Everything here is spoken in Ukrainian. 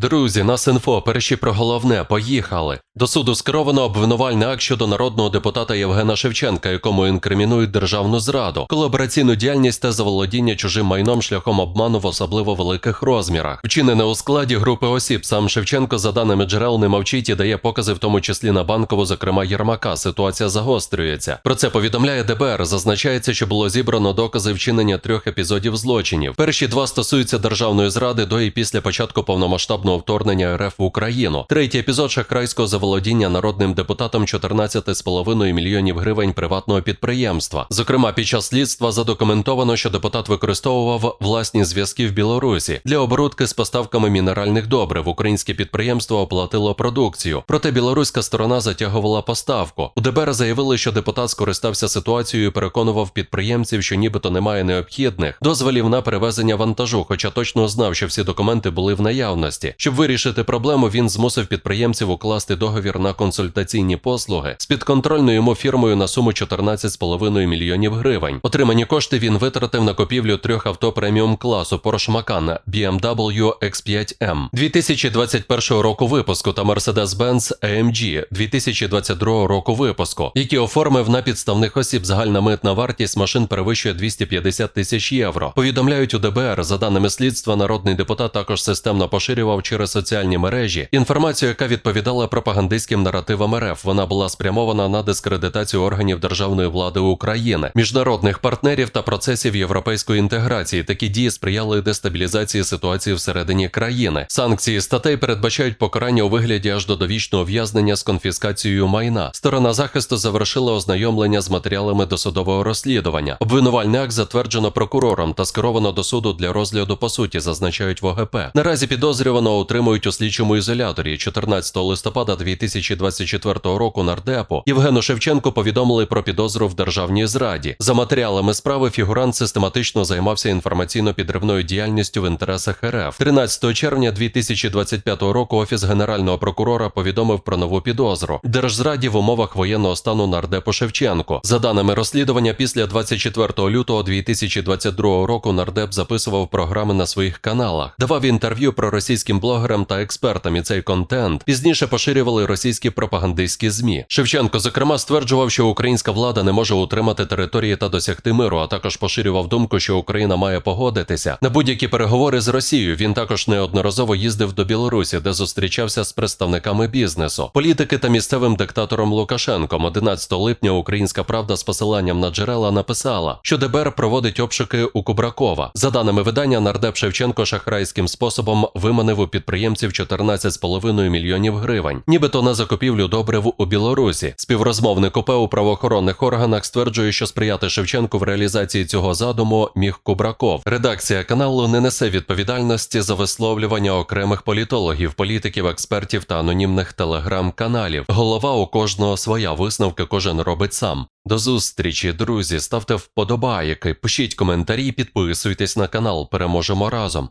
Друзі, нас інфо, перші про головне, поїхали. До суду скеровано обвинувальний акт щодо народного депутата Євгена Шевченка, якому інкримінують державну зраду, колабораційну діяльність та заволодіння чужим майном шляхом обману в особливо великих розмірах. Вчинене у складі групи осіб. Сам Шевченко, за даними джерел, не мовчить і дає покази, в тому числі на банкову, зокрема Єрмака. Ситуація загострюється. Про це повідомляє ДБР. Зазначається, що було зібрано докази вчинення трьох епізодів злочинів. Перші два стосуються державної зради до і після початку повномасштабного вторгнення РФ в Україну. Третій епізод шахрайського заволодіння народним депутатом 14,5 мільйонів гривень приватного підприємства. Зокрема, під час слідства задокументовано, що депутат використовував власні зв'язки в Білорусі для оборудки з поставками мінеральних добрив. Українське підприємство оплатило продукцію. Проте білоруська сторона затягувала поставку. У ДБР заявили, що депутат скористався ситуацією і переконував підприємців, що нібито немає необхідних дозволів на перевезення вантажу, хоча точно знав, що всі документи були в наявності. Щоб вирішити проблему, він змусив підприємців укласти договір на консультаційні послуги з підконтрольною йому фірмою на суму 14,5 мільйонів гривень. Отримані кошти він витратив на купівлю трьох авто преміум класу Porsche Macan BMW X5M 2021 року випуску та Mercedes-Benz AMG 2022 року випуску, які оформив на підставних осіб загальна митна вартість машин перевищує 250 тисяч євро. Повідомляють у ДБР, за даними слідства, народний депутат також системно поширював через соціальні мережі інформацію, яка відповідала пропагандистським наративам РФ. Вона була спрямована на дискредитацію органів державної влади України, міжнародних партнерів та процесів європейської інтеграції. Такі дії сприяли дестабілізації ситуації всередині країни. Санкції статей передбачають покарання у вигляді аж до довічного ув'язнення з конфіскацією майна. Сторона захисту завершила ознайомлення з матеріалами досудового розслідування. Обвинувальний акт затверджено прокурором та скеровано до суду для розгляду по суті, зазначають в ОГП. Наразі підозрюваного утримують у слідчому ізоляторі. 14 листопада 2024 року нардепу Євгену Шевченку повідомили про підозру в державній зраді. За матеріалами справи фігурант систематично займався інформаційно-підривною діяльністю в інтересах РФ. 13 червня 2025 року офіс генерального прокурора повідомив про нову підозру держзраді в умовах воєнного стану нардепу Шевченко. За даними розслідування, після 24 лютого 2022 року нардеп записував програми на своїх каналах, давав інтерв'ю про російським блогерам та експертам. І цей контент пізніше поширювали російські пропагандистські змі. Шевченко, зокрема, стверджував, що українська влада не може утримати території та досягти миру, а також поширював думку, що Україна має погодитися на будь-які переговори з Росією. Він також неодноразово їздив до Білорусі, де зустрічався з представниками бізнесу, політики та місцевим диктатором Лукашенком. 11 липня Українська Правда з посиланням на джерела написала, що ДБР проводить обшуки у Кубракова. За даними видання, нардеп Шевченко шахрайським способом виманив у підприємців 14,5 мільйонів гривень, нібито на закупівлю добрив у Білорусі. Співрозмовник ОП у правоохоронних органах стверджує, що сприяти Шевченку в реалізації цього задуму міг Кубраков. Редакція каналу не несе відповідальності за висловлювання окремих політологів, політиків, експертів та анонімних телеграм-каналів. Голова у кожного своя висновки кожен робить сам. До зустрічі, друзі. Ставте вподобайки, пишіть коментарі, підписуйтесь на канал. Переможемо разом.